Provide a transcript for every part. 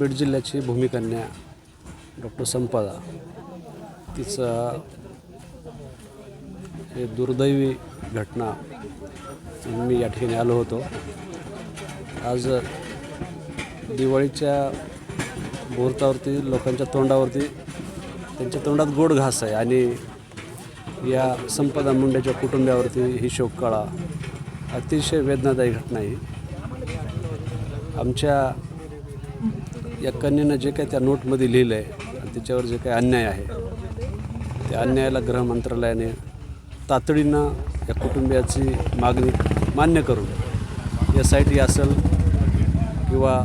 बीड जिल्ह्याची भूमिकन्या डॉक्टर संपदा. तिचा हे दुर्दैवी घटना मी या ठिकाणी आलो होतो. आज दिवाळीच्या मुहूर्तावरती लोकांच्या तोंडावरती त्यांच्या तोंडात गोड घास आहे आणि या संपदा मुंड्याच्या कुटुंबियावरती ही शोककळा अतिशय वेदनादायी घटना आहे. आमच्या या कन्येनं जे काही त्या नोटमध्ये लिहिलं आहे आणि त्याच्यावर जे काही अन्याय आहे त्या अन्यायाला गृह मंत्रालयाने तातडीनं या कुटुंबियाची मागणी मान्य करून एस आय टी असेल किंवा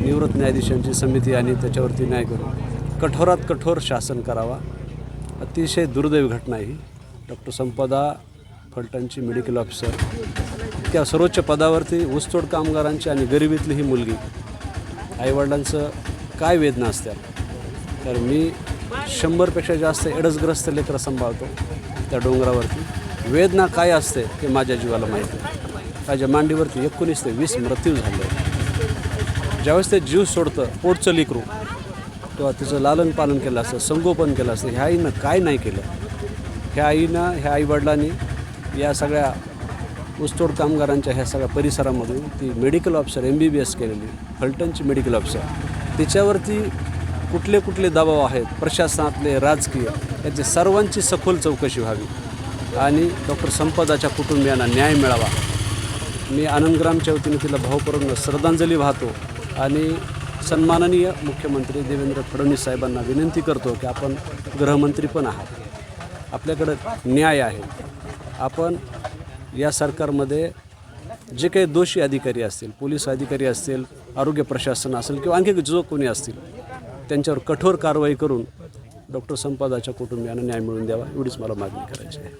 निवृत्त न्यायाधीशांची समिती आणि त्याच्यावरती न्याय करून कठोरात कठोर शासन करावा. अतिशय दुर्दैवी घटना ही. डॉक्टर संपदा फलटणची मेडिकल ऑफिसर. इतक्या सर्वोच्च पदावरती ऊसतोड कामगारांची आणि गरिबीतली ही मुलगी आईवडिलांचं काय वेदना असतात तर मी शंभरपेक्षा जास्त एडसग्रस्त लेकरं सांभाळतो त्या डोंगरावरती. वेदना काय असते ते माझ्या जीवाला माहिती आहे. माझ्या मांडीवरती एकोणीस ते वीस मृत्यू झाले. ज्यावेळेस ते जीव सोडतं पोटचं लिकरू किंवा तिचं लालन पालन केलं असतं संगोपन केलं असतं. ह्या आईनं काय नाही केलं. ह्या आईनं ह्या आईवडिलांनी या सगळ्या ऊसतोड कामगारांच्या ह्या सगळ्या परिसरामधून ती medical officer M B B S केलेली फलटणची मेडिकल ऑफिसर तिच्यावरती कुठले कुठले दबाव आहेत प्रशासनातले राजकीय याची सर्वांची सखोल चौकशी व्हावी. आणि डॉक्टर संपदाच्या कुटुंबियांना न्याय मिळावा. मी आनंदग्रामच्या वतीने तिला भावपूर्ण श्रद्धांजली वाहतो आणि सन्माननीय मुख्यमंत्री देवेंद्र फडणवीस साहेबांना विनंती करतो की आपण गृहमंत्री पण आहात. आपल्याकडं न्याय आहे. आपण या सरकारमध्ये जे काही दोषी अधिकारी असतील पोलीस अधिकारी असतील आरोग्य प्रशासन असेल किंवा आणखी जो कोणी असतील त्यांच्यावर कठोर कारवाई करून डॉक्टर संपादाच्या कुटुंबियांना न्याय मिळवून द्यावा एवढीच मला मागणी करायची आहे.